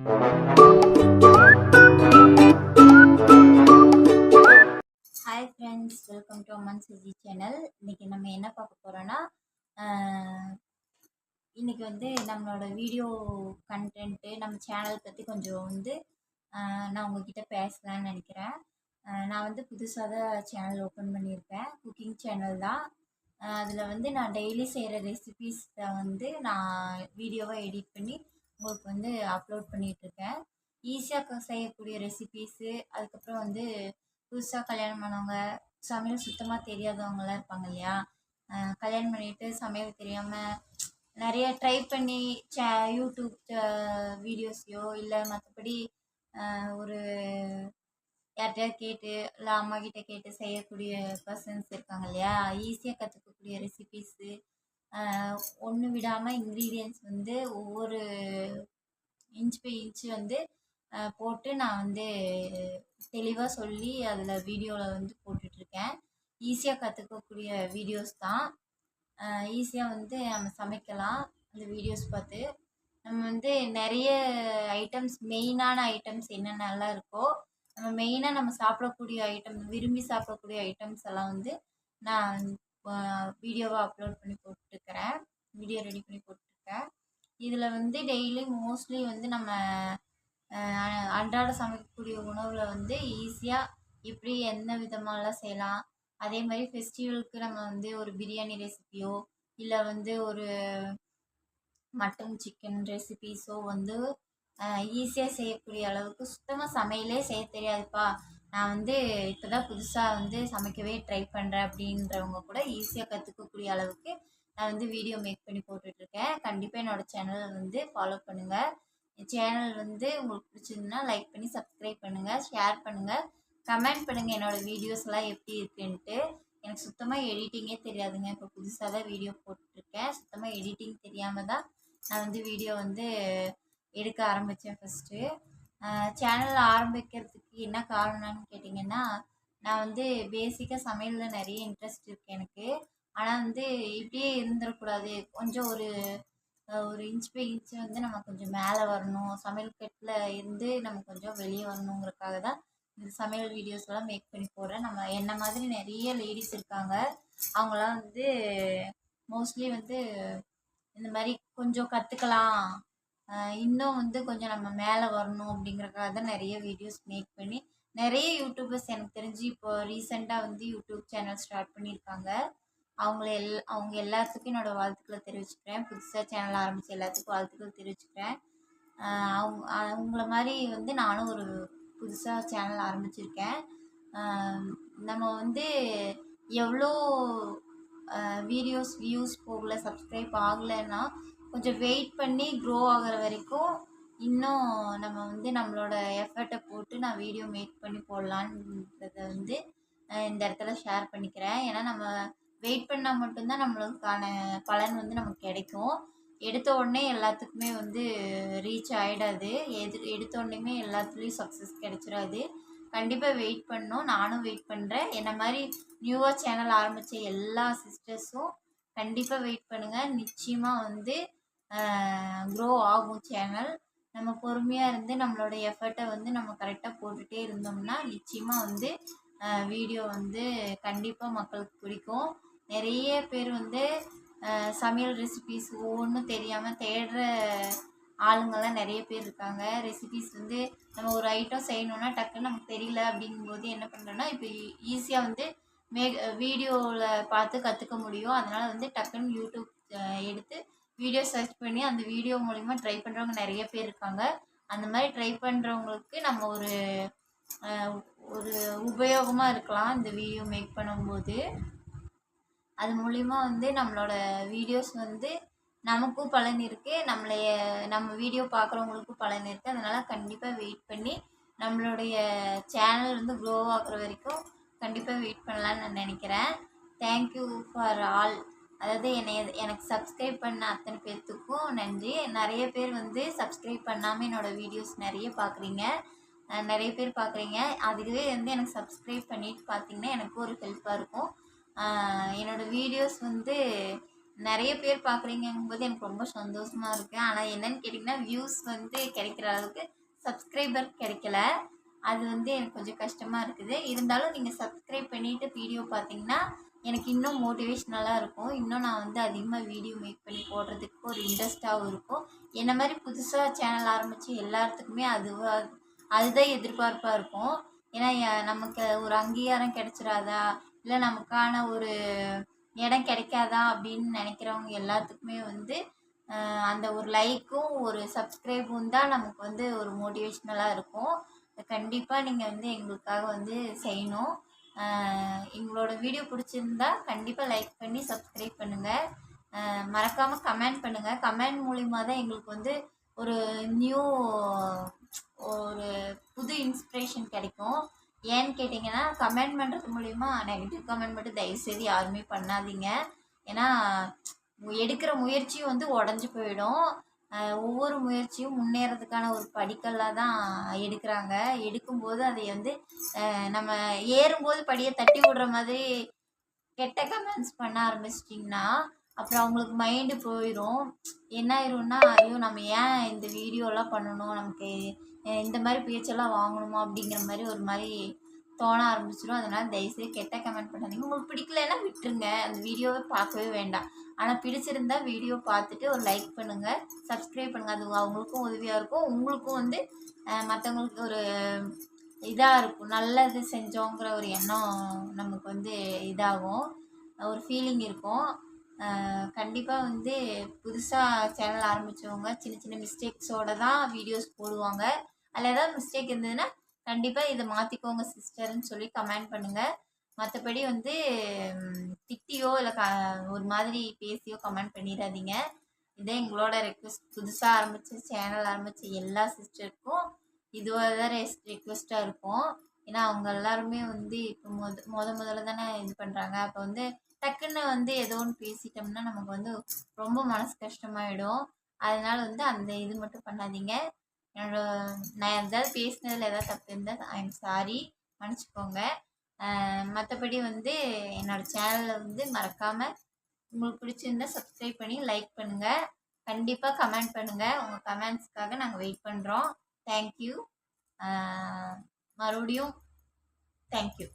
Hi friends welcome to Amman Suji channel இன்றைக்கி நம்ம என்ன பார்க்க போகிறோன்னா இன்றைக்கி வந்து நம்மளோட வீடியோ கண்டென்ட்டு நம்ம சேனல் பற்றி கொஞ்சம் வந்து நான் உங்ககிட்ட பேசலான்னு நினைக்கிறேன். நான் வந்து புதுசாக தான் சேனல் ஓப்பன் பண்ணியிருக்கேன். குக்கிங் சேனல் தான். அதில் வந்து நான் டெய்லி செய்கிற ரெசிபீஸை வந்து நான் வீடியோவாக எடிட் பண்ணி உங்களுக்கு வந்து அப்லோட் பண்ணிகிட்ருக்கேன் ஈஸியாக செய்யக்கூடிய ரெசிபீஸு அதுக்கப்புறம் வந்து புதுசாக கல்யாணம் பண்ணவங்க சமையல் சுத்தமாக தெரியாதவங்களாம் இருப்பாங்க இல்லையா? கல்யாணம் பண்ணிட்டு சமையல் தெரியாமல் நிறைய ட்ரை பண்ணி சே யூடியூப் வீடியோஸையோ இல்லை மற்றபடி ஒரு யார்கிட்ட கேட்டு இல்லை அம்மா கிட்ட கேட்டு செய்யக்கூடிய பர்சன்ஸ் இருக்காங்க இல்லையா? ஈஸியாக கற்றுக்கக்கூடிய ரெசிபீஸு ஒன்று விடாமல் இன்க்ரீடியன்ஸ் வந்து ஒவ்வொரு இன்ச் பை இன்ச்சு வந்து போட்டு நான் வந்து தெளிவாக சொல்லி அதில் வீடியோவில் வந்து போட்டுட்ருக்கேன். ஈஸியாக கற்றுக்கக்கூடிய வீடியோஸ் தான். ஈஸியாக வந்து நம்ம சமைக்கலாம். அந்த வீடியோஸ் பார்த்து நம்ம வந்து நிறைய ஐட்டம்ஸ் மெயினான ஐட்டம்ஸ் என்னென்னலாம் இருக்கோ நம்ம மெயினாக நம்ம சாப்பிடக்கூடிய ஐட்டம் விரும்பி சாப்பிடக்கூடிய ஐட்டம்ஸ் எல்லாம் வந்து நான் வீடியோவாக அப்லோட் பண்ணி போட்டுருக்கிறேன். வீடியோ ரெடி பண்ணி போட்டுருக்கேன். இதில் வந்து டெய்லி மோஸ்ட்லி வந்து நம்ம அன்றாட சமைக்கக்கூடிய உணவில் வந்து ஈஸியாக எப்படி எந்த விதமாலாம் செய்யலாம். அதே மாதிரி ஃபெஸ்டிவலுக்கு நம்ம வந்து ஒரு பிரியாணி ரெசிபியோ இல்லை வந்து ஒரு மட்டன் சிக்கன் ரெசிபிஸோ வந்து ஈஸியாக செய்யக்கூடிய அளவுக்கு சுத்தமாக சமையலே செய்ய தெரியாதுப்பா. நான் வந்து இப்போ தான் புதுசாக வந்து சமைக்கவே ட்ரை பண்ணுறேன் அப்படின்றவங்க கூட ஈஸியாக கற்றுக்கக்கூடிய அளவுக்கு நான் வந்து வீடியோ மேக் பண்ணி போட்டுட்ருக்கேன். கண்டிப்பாக என்னோடய சேனலை வந்து ஃபாலோ பண்ணுங்கள் என் சேனல் வந்து உங்களுக்கு பிடிச்சிருந்தா லைக் பண்ணி சப்ஸ்கிரைப் பண்ணுங்கள் ஷேர் பண்ணுங்கள் கமெண்ட் பண்ணுங்கள் என்னோடய வீடியோஸ்லாம் எப்படி இருக்குன்ட்டு. எனக்கு சுத்தமாக எடிட்டிங்கே தெரியாதுங்க. இப்போ புதுசாக தான் வீடியோ போட்டுட்ருக்கேன். சுத்தமாக எடிட்டிங் தெரியாமல் தான் நான் வந்து வீடியோ வந்து எடுக்க ஆரம்பித்தேன் ஃபஸ்ட்டு சேனல் ஆரம்பிக்கிறதுக்கு என்ன காரணம்னு கேட்டிங்கன்னா நான் வந்து பேசிக்காக சமையலில் நிறைய இன்ட்ரெஸ்ட் இருக்குது எனக்கு. ஆனால் வந்து இப்படியே இருந்துடக்கூடாது. கொஞ்சம் ஒரு ஒரு இன்ச் பை இன்ச் வந்து நம்ம கொஞ்சம் மேலே வரணும். சமையல் கட்டில் இருந்து நம்ம கொஞ்சம் வெளியே வரணுங்கிறதுக்காக தான் இந்த சமையல் வீடியோஸ் எல்லாம் மேக் பண்ணி போடுறேன். நம்ம என்ன மாதிரி நிறைய லேடிஸ் இருக்காங்க அவங்களாம் வந்து மோஸ்ட்லி வந்து இந்த மாதிரி கொஞ்சம் கற்றுக்கலாம் இன்னும் வந்து கொஞ்சம் நம்ம மேலே வரணும் அப்படிங்கிறக்காக தான் நிறைய வீடியோஸ் மேக் பண்ணி நிறைய யூடியூபர்ஸ் எனக்கு தெரிஞ்சு இப்போ ரீசெண்டாக வந்து யூடியூப் சேனல் ஸ்டார்ட் பண்ணியிருக்காங்க. அவங்கள எல் அவங்க எல்லாத்துக்கும் என்னோடய வாழ்த்துக்களை தெரிவிச்சுக்கிறேன். புதுசாக சேனல் ஆரம்பித்த எல்லாத்துக்கும் வாழ்த்துக்கள் தெரிவிச்சுக்கிறேன். அவங்க அவங்கள மாதிரி வந்து நானும் ஒரு புதுசாக சேனல் ஆரம்பிச்சிருக்கேன். நம்ம வந்து எவ்வளோ வீடியோஸ் வியூஸ் போகல சப்ஸ்கிரைப் ஆகலைன்னா கொஞ்சம் வெயிட் பண்ணி க்ரோ ஆகிற வரைக்கும் இன்னும் நம்ம வந்து நம்மளோட எஃபர்ட்டை போட்டு நான் வீடியோ மேக் பண்ணி போடலான்றத வந்து இந்த இடத்துல ஷேர் பண்ணிக்கிறேன். ஏன்னா நம்ம வெயிட் பண்ணால் மட்டும்தான் நம்மளுக்கான பலன் வந்து நமக்கு கிடைக்கும். எடுத்த உடனே எல்லாத்துக்குமே வந்து ரீச் ஆகிடாது எது எடுத்த உடனேமே எல்லாத்துலேயும் சக்ஸஸ் கிடைச்சிடாது. கண்டிப்பாக வெயிட் பண்ணணும். நானும் வெயிட் பண்ணுறேன் என்ன மாதிரி நியூவாக சேனல் ஆரம்பித்த எல்லா சிஸ்டர்ஸும் கண்டிப்பாக வெயிட் பண்ணுங்கள் நிச்சயமாக வந்து க்ரோ ஆகும் சேனல் நம்ம பொறுமையாக இருந்து நம்மளோட எஃபர்ட்டை வந்து நம்ம கரெக்டாக போட்டுகிட்டே இருந்தோம்னா நிச்சயமாக வந்து வீடியோ வந்து கண்டிப்பாக மக்களுக்கு பிடிக்கும். நிறைய பேர் வந்து சமையல் ரெசிபிஸ் ஒவ்வொன்றும் தெரியாமல் தேடுற ஆளுங்கள்லாம் நிறைய பேர் இருக்காங்க. ரெசிபிஸ் வந்து நம்ம ஒரு ஐட்டம் செய்யணுன்னா டக்குன்னு நமக்கு தெரியல அப்படிங்கும்போது என்ன பண்ணுறோன்னா இப்போ ஈஸியாக வந்து மே வீடியோவில் பார்த்து கற்றுக்க முடியும். அதனால் வந்து டக்குன்னு யூடியூப் எடுத்து வீடியோ சர்ச் பண்ணி அந்த வீடியோ மூலிமா ட்ரை பண்ணுறவங்க நிறைய பேர் இருக்காங்க. அந்த மாதிரி ட்ரை பண்ணுறவங்களுக்கு நம்ம ஒரு ஒரு உபயோகமாக இருக்கலாம் இந்த வீடியோ மேக் பண்ணும்போது. அது மூலிமா வந்து நம்மளோட வீடியோஸ் வந்து நமக்கும் பலன் இருக்குது நம்மளைய நம்ம வீடியோ பார்க்குறவங்களுக்கும் பலன் இருக்குது அதனால் கண்டிப்பாக வெயிட் பண்ணி நம்மளுடைய சேனல் வந்து க்ரோ ஆகிற வரைக்கும் கண்டிப்பாக வெயிட் பண்ணலான்னு நான் நினைக்கிறேன். தேங்க்யூ ஃபார் ஆல் அதாவது என்னை எனக்கு சப்ஸ்கிரைப் பண்ண அத்தனை பேர்த்துக்கும் நன்றி. நிறைய பேர் வந்து சப்ஸ்கிரைப் பண்ணாமல் என்னோடய வீடியோஸ் நிறைய பார்க்குறீங்க நிறைய பேர் பார்க்குறீங்க அதுவே வந்து எனக்கு சப்ஸ்கிரைப் பண்ணிட்டு பார்த்தீங்கன்னா எனக்கு ஒரு ஹெல்ப்பாக இருக்கும். என்னோடய வீடியோஸ் வந்து நிறைய பேர் பார்க்குறீங்கும்போது எனக்கு ரொம்ப சந்தோஷமாக இருக்குது ஆனால் என்னென்னு கேட்டிங்கன்னா வியூஸ் வந்து கிடைக்கிற அளவுக்கு சப்ஸ்கிரைபர் கிடைக்கல. அது வந்து எனக்கு கொஞ்சம் கஷ்டமாக இருக்குது. இருந்தாலும் நீங்கள் சப்ஸ்கிரைப் பண்ணிவிட்டு வீடியோ பார்த்தீங்கன்னா எனக்கு இன்னும் மோட்டிவேஷ்னலாக இருக்கும். இன்னும் நான் வந்து அதிகமாக வீடியோ மேக் பண்ணி போடுறதுக்கு ஒரு இன்ட்ரெஸ்ட்டாகவும் இருக்கும். என்ன மாதிரி புதுசாக சேனல் ஆரம்பித்து எல்லாத்துக்குமே அது அதுதான் எதிர்பார்ப்பாக இருக்கும். ஏன்னா நமக்கு ஒரு அங்கீகாரம் கிடைச்சிடாதா இல்லை நமக்கான ஒரு இடம் கிடைக்காதா? அப்படின்னு நினைக்கிறவங்க எல்லாத்துக்குமே வந்து அந்த ஒரு லைக்கும் ஒரு சப்ஸ்கிரைபும் தான் நமக்கு வந்து ஒரு மோட்டிவேஷ்னலாக இருக்கும். கண்டிப்பாக நீங்கள் வந்து எங்களுக்காக வந்து செய்யணும். எங்களோட வீடியோ பிடிச்சிருந்தா கண்டிப்பாக லைக் பண்ணி சப்ஸ்கிரைப் பண்ணுங்கள் மறக்காமல் கமெண்ட் பண்ணுங்கள் கமெண்ட் மூலிமா தான் எங்களுக்கு வந்து ஒரு நியூ ஒரு புது இன்ஸ்பிரேஷன் கிடைக்கும். ஏன்னு கேட்டிங்கன்னா கமெண்ட் பண்ணுறது மூலிமா நெகட்டிவ் கமெண்ட் மட்டும் தயவுசெய்து யாருமே பண்ணாதீங்க. ஏன்னா எடுக்கிற முயற்சியும் வந்து உடஞ்சி போயிடும். ஒவ்வொரு முயற்சியும் முன்னேறதுக்கான ஒரு படிக்கல்லாக தான் எடுக்கிறாங்க. எடுக்கும்போது அதை வந்து நம்ம ஏறும்போது படியை தட்டி விடுற மாதிரி கெட்ட கமெண்ட்ஸ் பண்ண ஆரம்பிச்சிட்டிங்கன்னா அப்புறம் அவங்களுக்கு மைண்டு போயிடும் என்ன ஆயிரும்னா ஐயோ நம்ம ஏன் இந்த வீடியோலாம் பண்ணணும்? நமக்கு இந்த மாதிரி பேச்செல்லாம் வாங்கணுமா? அப்படிங்கிற மாதிரி ஒரு மாதிரி தோண ஆரம்பிச்சிடும் அதனால் தயவுசெய்து கெட்ட கமெண்ட் பண்ணாதீங்க. உங்களுக்கு பிடிக்கலன்னா விட்டுருங்க. அந்த வீடியோவை பார்க்கவே வேண்டாம். ஆனால் பிடிச்சிருந்தா வீடியோ பார்த்துட்டு ஒரு லைக் பண்ணுங்கள் சப்ஸ்கிரைப் பண்ணுங்கள் அது அவங்களுக்கும் உதவியாக இருக்கும். உங்களுக்கும் வந்து மற்றவங்களுக்கு ஒரு இதாக இருக்கும். நல்லது செஞ்சோங்கிற ஒரு எண்ணம் நமக்கு வந்து இதாகும். ஒரு ஃபீலிங் இருக்கும். கண்டிப்பாக வந்து புதுசாக சேனல் ஆரம்பித்தவங்க சின்ன சின்ன மிஸ்டேக்ஸோட தான் வீடியோஸ் போடுவாங்க. அதில் ஏதாவது மிஸ்டேக் இருந்ததுன்னா கண்டிப்பாக இதை மாற்றிக்கோங்க சிஸ்டர்னு சொல்லி கமெண்ட் பண்ணுங்கள் மற்றபடி வந்து திட்டியோ இல்லை க ஒரு மாதிரி பேசியோ கமெண்ட் பண்ணிடாதீங்க. இதே எங்களோட ரெக்வெஸ்ட் புதுசாக ஆரம்பித்த சேனல் ஆரம்பித்த எல்லா சிஸ்டருக்கும் இதுவாக தான் ரெக்வெஸ்ட்டாக இருக்கும். ஏன்னா அவங்க எல்லாருமே வந்து இப்போ முத முத முதல்ல தானே இது பண்ணுறாங்க அப்போ வந்து டக்குன்னு வந்து ஏதோ ஒன்று பேசிட்டோம்னா நமக்கு வந்து ரொம்ப மனசு கஷ்டமாயிடும். அதனால வந்து அந்த இது மட்டும் பண்ணாதீங்க. என்னோட நான் எதாவது பேசினதில் ஏதாவது தப்பு இருந்தால் ஐ எம் சாரி மன்னிச்சுக்கோங்க மற்றபடி வந்து என்னோட சேனலை வந்து மறக்காமல் உங்களுக்கு பிடிச்சிருந்தா சப்ஸ்கிரைப் பண்ணி லைக் பண்ணுங்கள் கண்டிப்பாக கமெண்ட் பண்ணுங்கள் உங்கள் கமெண்ட்ஸ்க்காக நாங்கள் வெயிட் பண்ணுறோம் தேங்க்யூ மறுபடியும் தேங்க்யூ